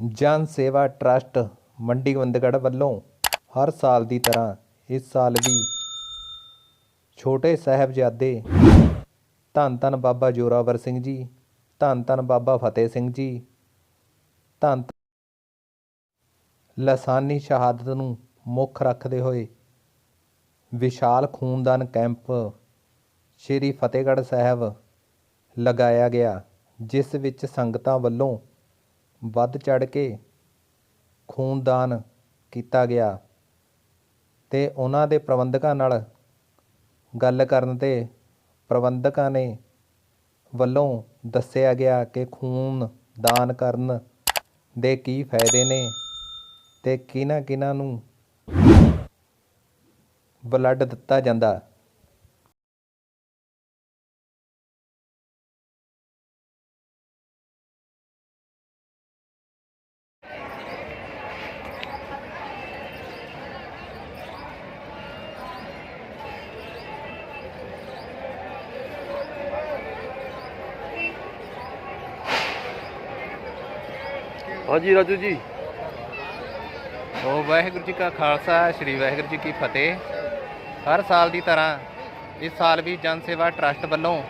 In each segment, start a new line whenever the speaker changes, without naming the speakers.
ਜਨ ਸੇਵਾ ਟਰੱਸਟ ਮੰਡੀ ਗੋਬਿੰਦਗੜ੍ਹ ਵੱਲੋਂ ਹਰ ਸਾਲ ਦੀ ਤਰ੍ਹਾਂ ਇਸ ਸਾਲ ਵੀ ਛੋਟੇ ਸਾਹਿਬਜ਼ਾਦੇ ਧੰਨ ਧੰਨ ਬਾਬਾ ਜੋਰਾਵਰ ਸਿੰਘ ਜੀ, ਧੰਨ ਧੰਨ ਬਾਬਾ ਫਤਿਹ ਸਿੰਘ ਜੀ, ਧੰਨ ਲਸਾਨੀ ਸ਼ਹਾਦਤ ਨੂੰ ਮੁੱਖ ਰੱਖਦੇ ਹੋਏ ਵਿਸ਼ਾਲ ਖੂਨਦਾਨ ਕੈਂਪ ਸ਼੍ਰੀ ਫਤਿਹਗੜ੍ਹ ਸਾਹਿਬ ਲਗਾਇਆ ਗਿਆ, ਜਿਸ ਵਿੱਚ ਸੰਗਤਾਂ ਵੱਲੋਂ ਵੱਧ ਚੜ੍ਹ ਕੇ ਖੂਨਦਾਨ ਕੀਤਾ ਗਿਆ ਅਤੇ ਉਹਨਾਂ ਦੇ ਪ੍ਰਬੰਧਕਾਂ ਨਾਲ ਗੱਲ ਕਰਨ ਤੇ ਪ੍ਰਬੰਧਕਾਂ ਨੇ ਵੱਲੋਂ ਦੱਸਿਆ ਗਿਆ ਕਿ ਖੂਨ ਦਾਨ ਕਰਨ ਦੇ ਕੀ ਫਾਇਦੇ ਨੇ ਅਤੇ ਕਿਹਨਾਂ ਕਿਹਨਾਂ ਨੂੰ ਬਲੱਡ ਦਿੱਤਾ ਜਾਂਦਾ।
ਹਾਂਜੀ ਰਾਜੂ ਜੀ।
ਉਹ ਵਾਹਿਗੁਰੂ ਜੀ ਕਾ ਖਾਲਸਾ, ਸ੍ਰੀ ਵਾਹਿਗੁਰੂ ਜੀ ਕੀ ਫਤਿਹ। ਹਰ ਸਾਲ ਦੀ ਤਰ੍ਹਾਂ ਇਸ ਸਾਲ ਵੀ ਜਨ ਸੇਵਾ ਟਰੱਸਟ ਵੱਲੋਂ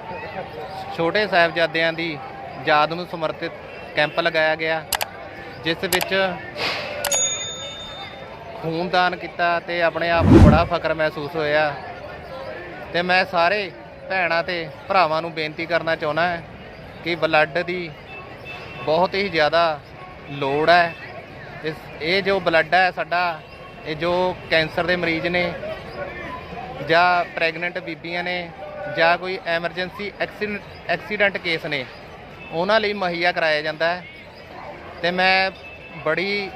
ਛੋਟੇ ਸਾਹਿਬਜ਼ਾਦਿਆਂ ਦੀ ਯਾਦ ਨੂੰ ਸਮਰਪਿਤ ਕੈਂਪ ਲਗਾਇਆ ਗਿਆ, ਜਿਸ ਵਿੱਚ ਖੂਨਦਾਨ ਕੀਤਾ ਤੇ ਆਪਣੇ ਆਪ ਨੂੰ ਬੜਾ ਫਖਰ ਮਹਿਸੂਸ ਹੋਇਆ। ਤੇ ਮੈਂ ਸਾਰੇ ਭੈਣਾਂ ਤੇ ਭਰਾਵਾਂ ਨੂੰ ਬੇਨਤੀ ਕਰਨਾ ਚਾਹੁੰਦਾ ਕਿ ਬਲੱਡ ਦੀ ਬਹੁਤ ਹੀ ਜ਼ਿਆਦਾ ਲੋੜ ਹੈ। ਇਸ, ਇਹ ਜੋ ਬਲੱਡ ਹੈ ਸਾਡਾ, ਇਹ ਜੋ ਕੈਂਸਰ ਦੇ ਮਰੀਜ਼ ਨੇ, ਜਾਂ ਪ੍ਰੈਗਨੈਂਟ ਬੀਬੀਆਂ ਨੇ, ਜਾਂ ਕੋਈ ਐਮਰਜੈਂਸੀ ਐਕਸੀਡੈਂਟ ਐਕਸੀਡੈਂਟ ਕੇਸ ਨੇ, ਉਹਨਾਂ ਲਈ ਮੁਹੱਈਆ ਕਰਾਇਆ ਜਾਂਦਾ ਹੈ। ਤੇ ਮੈਂ ਬੜੀ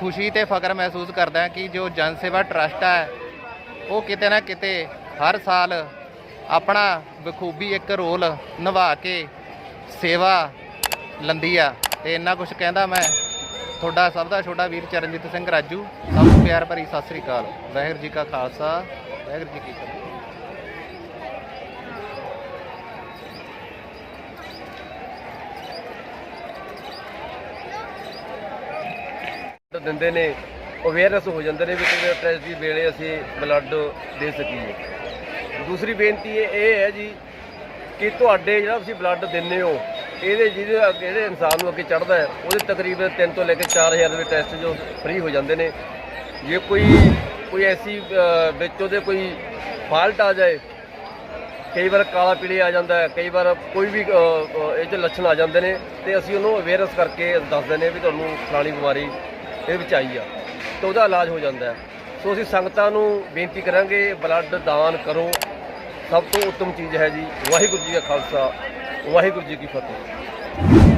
ਖੁਸ਼ੀ ਤੇ ਫਖਰ ਮਹਿਸੂਸ ਕਰਦਾ ਕਿ ਜੋ ਜਨ ਸੇਵਾ ਟਰੱਸਟ ਹੈ, ਉਹ ਕਿਤੇ ਨਾ ਕਿਤੇ ਹਰ ਸਾਲ ਆਪਣਾ ਬਖੂਬੀ ਇੱਕ ਰੋਲ ਨਿਭਾ ਕੇ ਸੇਵਾ ਲੰਦੀ ਆ ਤੇ ਇੰਨਾ ਕੁਝ ਕਹਿੰਦਾ ਮੈਂ। ਤੁਹਾਡਾ ਸਭ ਦਾ ਛੋਟਾ ਵੀਰ ਚਰਨਜੀਤ ਸਿੰਘ ਰਾਜੂ, ਸਭ ਨੂੰ ਪਿਆਰ ਭਰੀ ਸਤਿ ਸ੍ਰੀ ਅਕਾਲ। ਵਾਹਿਗੁਰੂ ਜੀ ਕਾ ਖਾਲਸਾ, ਵਾਹਿਗੁਰੂ ਜੀ ਕੀ ਫਤਿਹ।
ਦਿੰਦੇ ਨੇ ਅਵੇਅਰਨੈਸ ਹੋ ਜਾਂਦੇ ਨੇ ਵੀ ਕਿਵੇਂ ਟ੍ਰੈਜਡੀ ਵੇਲੇ ਅਸੀਂ ਬਲੱਡ ਦੇ ਸਕੀਏ। ਦੂਸਰੀ ਬੇਨਤੀ ਇਹ ਇਹ ਹੈ ਜੀ ਕਿ ਤੁਹਾਡੇ ਜਿਹੜਾ ਤੁਸੀਂ ਬਲੱਡ ਦਿੰਦੇ ਹੋ ਇਹਦੇ ਜਿਹਦੇ ਅੱਗੇ- ਜਿਹੜੇ ਇਨਸਾਨ ਨੂੰ ਅੱਗੇ ਚੜਦਾ ਹੈ, ਉਹਦੇ ਤਕਰੀਬਨ 3 ਤੋਂ ਲੈ ਕੇ 4000 ਦੇ ਟੈਸਟ ਜੋ ਫ੍ਰੀ ਹੋ ਜਾਂਦੇ ਨੇ। ਜੇ ਕੋਈ ਕੋਈ ਐਸੀ ਵਿੱਚ ਉਹਦੇ ਕੋਈ ਫਾਲਟ ਆ ਜਾਏ, ਕਈ ਵਾਰ ਕਾਲਾ ਪੀਲੇ ਆ ਜਾਂਦਾ ਹੈ, ਕਈ ਵਾਰ ਕੋਈ ਵੀ ਇਹ 'ਚ ਲੱਛਣ ਆ ਜਾਂਦੇ ਨੇ, ਤੇ ਅਸੀਂ ਉਹਨੂੰ ਅਵੇਅਰਨੈਸ ਕਰਕੇ ਦੱਸਦੇ ਨੇ ਵੀ ਤੁਹਾਨੂੰ ਫਲਾਣੀ ਬਿਮਾਰੀ ਇਹਦੇ ਵਿੱਚ ਆਈ ਆ, ਤੇ ਉਹਦਾ ਇਲਾਜ ਹੋ ਜਾਂਦਾ ਹੈ। ਸੋ ਅਸੀਂ ਸੰਗਤਾਂ ਨੂੰ ਬੇਨਤੀ ਕਰਾਂਗੇ ਬਲੱਡ ਦਾਨ ਕਰੋ। ਸਭ ਤੋਂ ਉੱਤਮ ਚੀਜ਼ ਹੈ ਜੀ, ਵਾਹਿਗੁਰੂ ਜੀ ਕਾ ਖਾਲਸਾ। ਵਾਹਿਗੁਰੂ ਜੀ ਕੀ ਫਤਿਹ।